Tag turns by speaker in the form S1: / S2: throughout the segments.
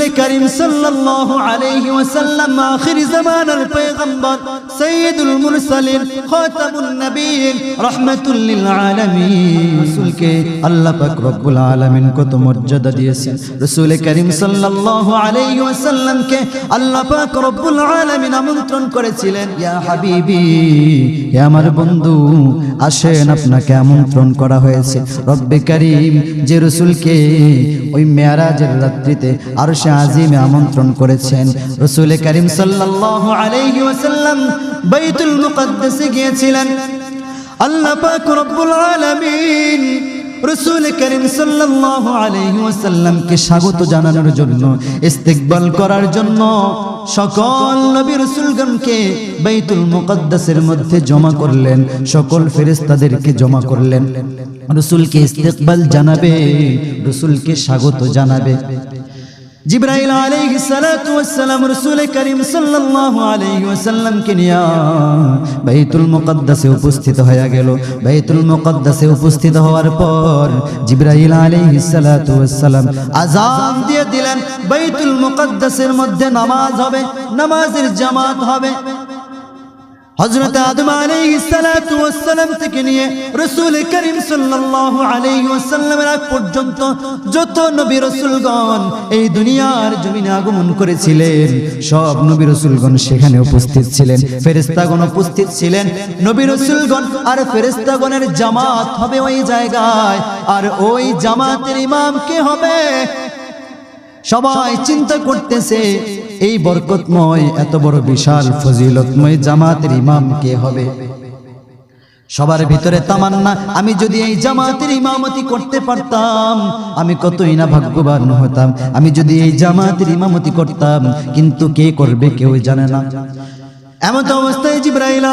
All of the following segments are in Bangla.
S1: রসুল করিম সাল্লাল্লাহু আলাইহি ওয়াসাল্লাম আখির জামানার পয়গম্বর সাইয়্যিদুল মুরসালিন খাতামুন নবীন, রাহমাতুল লিল আলামিন। রাসূলকে আল্লাহ পাক রব্বুল আলামিন কত মর্যাদা দিয়েছেন। রসুল করিম সাল্লাল্লাহু আলাইহি ওয়াসাল্লামকে আল্লাহ পাক রব্বুল আলামিন আমন্ত্রণ করেছিলেন। ইয়া হাবিবি হে আমার বন্ধু, আসেন আপনাকে আমন্ত্রণ করা হয়েছে। রব্বে করিম যে রসুলকে ওই মেয়ারাজের রাত্রিতে আরও সে আজিমে আমন্ত্রণ করেছেন। রসুল করিম সাল্লাল্লাহু আলাইহি ওয়াসাল্লাম বাইতুল গিয়েছিলেন। আল্লাহ পাক রব্বুল আলামিন রসুল করিম স্বাগত জানানোর জন্য করার জন্য সকল নবী রসুলগণকে বাইতুল মুকদ্দাসের মধ্যে জমা করলেন, সকল ফেরেশতাদেরকে জমা করলেন। রসুলকে ইস্তেকবাল জানাবে, রসুলকে স্বাগত জানাবে। জিব্রাইল আলাইহি সালাতু ওয়াস সালাম রাসূল করিম সাল্লাল্লাহু আলাইহি ওয়াসাল্লাম কে নিয়া বাইতুল মুকদ্দাসে উপস্থিত হয়ে গেল। বাইতুল মুকদ্দাসে উপস্থিত হওয়ার পর জিব্রাইল আলাইহি সালাতু ওয়াস সালাম আযান দিয়ে দিলেন, বাইতুল মুকদ্দাসের মধ্যে নামাজ হবে, নামাজের জামাত হবে। হযরত আদম আলাইহিস সালাতু ওয়াস সালাম থেকে নিয়ে রাসূল করিম সাল্লাল্লাহু আলাইহি পর্যন্ত যত নবী রাসূলগণ এই দুনিয়ার জমিনে আগমন করেছিলেন, সব নবী রাসূলগণ সেখানে উপস্থিত ছিলেন, ফেরেশতাগণ উপস্থিত ছিলেন। নবী রাসূলগণ আর ফেরেশতাগণের জামাত হবে ওই জায়গায়, আর ওই জামাতের ইমাম কে হবে? সবাই চিন্তা করতেছে এই বরকতময়, এত বড় বিশাল ফজিলতময় জামাতের ইমাম কে হবে? সবার ভিতরে তামান্না, আমি যদি এই জামাতের ইমামতি করতে পারতাম, আমি কতই না ভাগ্যবান হতাম। আমি যদি এই জামাতের ইমামতি করতাম, কিন্তু কে করবে কেউ জানে না। এমন তো অবস্থায় জিব্রাইল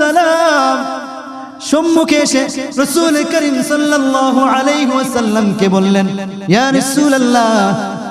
S1: সালাম সম্মুখে এসে রসুল করিম সাল্লাল্লাহু আলাইহি ওয়াসাল্লামকে বললেন, ইয়া রাসূলুল্লাহ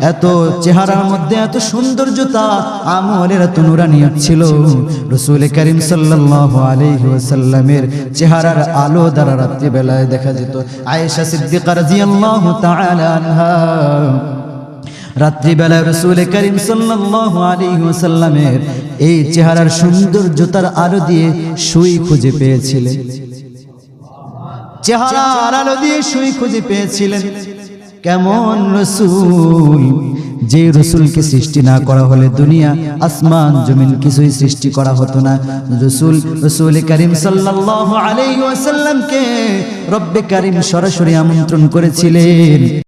S1: এত চেহারার মধ্যে এত সৌন্দর্যতা আমলের এত নুরানিয়ত ছিল। রসুল করিম সাল্লাল্লাহু চেহারার আলো দ্বারা রাত্রি বেলায় দেখা যেত। আয়েশা সিদ্দিকা রাদিয়াল্লাহু তাআলা আনহা। রাত্রিবেলায় রসুল করিম সাল্লাল্লাহু আলাইহি এই চেহারার সৌন্দর্যতার আলো দিয়ে সুই খুঁজে পেয়েছিলেন। চেহারার আলো দিয়ে সুই খুঁজে পেয়েছিলেন। কেমন রসুল? যে রসুলকে সৃষ্টি না করা হলে দুনিয়া, আসমান, জমিন কিছুই সৃষ্টি করা হতো না। রসুল রসুল করিম সাল্লাহ আলাইসাল্লামকে রব্বে করিম সরাসরি আমন্ত্রণ করেছিলেন।